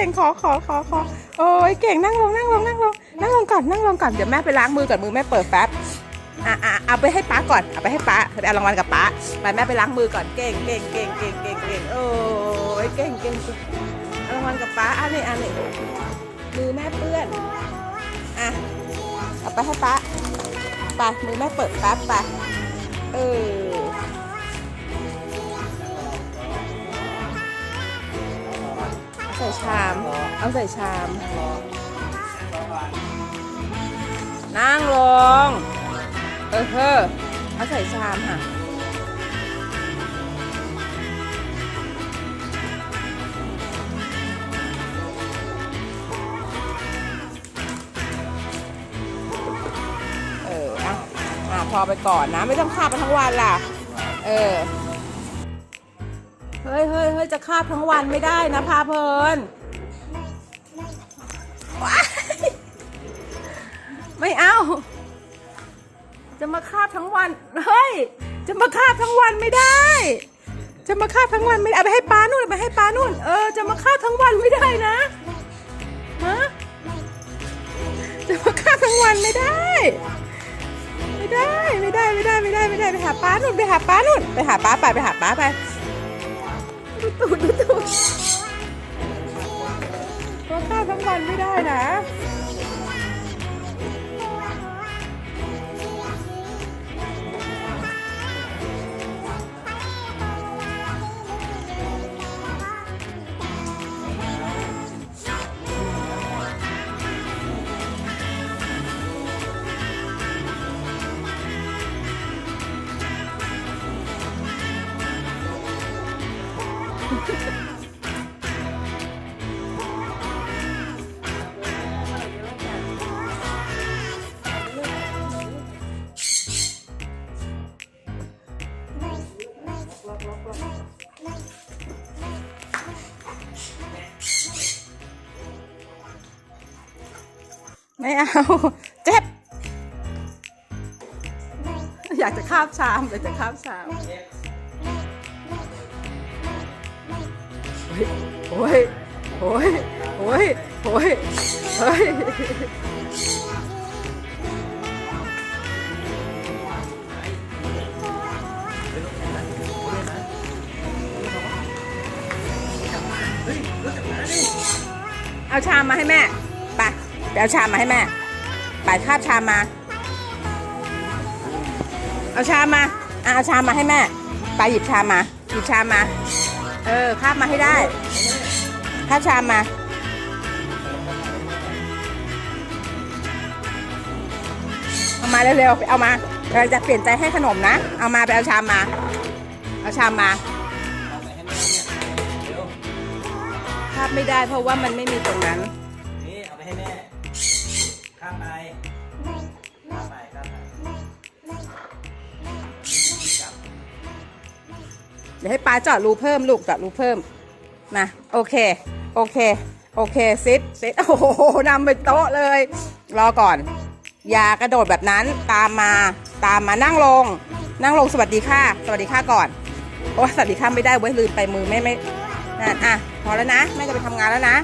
ก่งขอขอขอขอโอ้ยเก่งนั่งลงนั่งลงนั่งลงนั่งลงก่อนนั่งลงก่อนเดี๋ยวแม่ไปล้างมือก่อนมือแม่เปิดแป๊บอะอะเอาไปให้ป้าก่อนเอาไปให้ป้าไปเอารางวัลกับป้าไปแม่ไปล้างมือก่อนเก่งเก่งเก่งเก่งเก่งเก่งโอ้ยเก่งเก่งเก่งเอารางวัลกับป้าอันนี้อันนี้มือแม่เปื้อนอะเอาไปให้ป้าไปมือแม่เปิดแป๊บไปเออใส่ชา เอาใส่ชาม นั่งลง เออเฮ้อเอาใส่ชามค่ะ เอออะอะพอไปก่อนนะ ไม่ต้องคาบไปทั้งวันล่ะ เออ เฮ้ยเฮ้ยเฮ้ยจะคาบทั้งวันไม่ได้นะพาเพลิน มาคาบทั้งวันเฮ้ยจะมาคาบทั้งวันไม่ได้ จะมาคาบทั้งวันไม่ได้เอาไปให้ป้านู่นเอาไปให้ป้านู่นเออจะมาคาบทั้งวันไม่ได้นะฮะจะมาคาบทั้งวันไม่ได้ ไม่ได้ไม่ได้ไม่ได้ไม่ได้ไม่ได้ไปหาป้านู่นไปหาป้านู่นไปหาป้าไปไปหาป้าไปดูตูดดูตูดตัวข้าวทั้งวันไม่ได้นะ ไม่เอา เจ็บ อยากจะคาบชามอยากจะคาบชาม โอ้ยโอ้ยโอ้ยโอ้ยโอ้ยเฮ้ยเอาชามมาให้แม่ไปไปเอาชามมาให้แม่ไปคาบชามมา เอาชามมาอะเอาชามมาให้แม่ไปหยิบชามมาหยิบชามมา เออคาบมาให้ได้คาบชามมาเอามาเร็วๆเอามาเราจะเปลี่ยนใจให้ขนมนะ เอามาไปเอาชามมา เอาชามมาคาบไม่ได้เพราะว่ามันไม่มีตรงนั้น เดี๋ยวให้ป้าเจาะรูเพิ่มลูกเจาะรูเพิ่มนะโอเคโอเคโอเคซิดซิดโอ้โหนำไปโต๊ะเลย รอก่อน อย่ากระโดดแบบนั้นตามมาตามมานั่งลง นั่งลงสวัสดีค่ะ สวัสดีค่ะก่อนโอ้สวัสดีค่ะไม่ได้เว้ยลืมไปมือไม่ไม่นั่นอะพอแล้วนะแม่จะไปทำงานแล้วนะ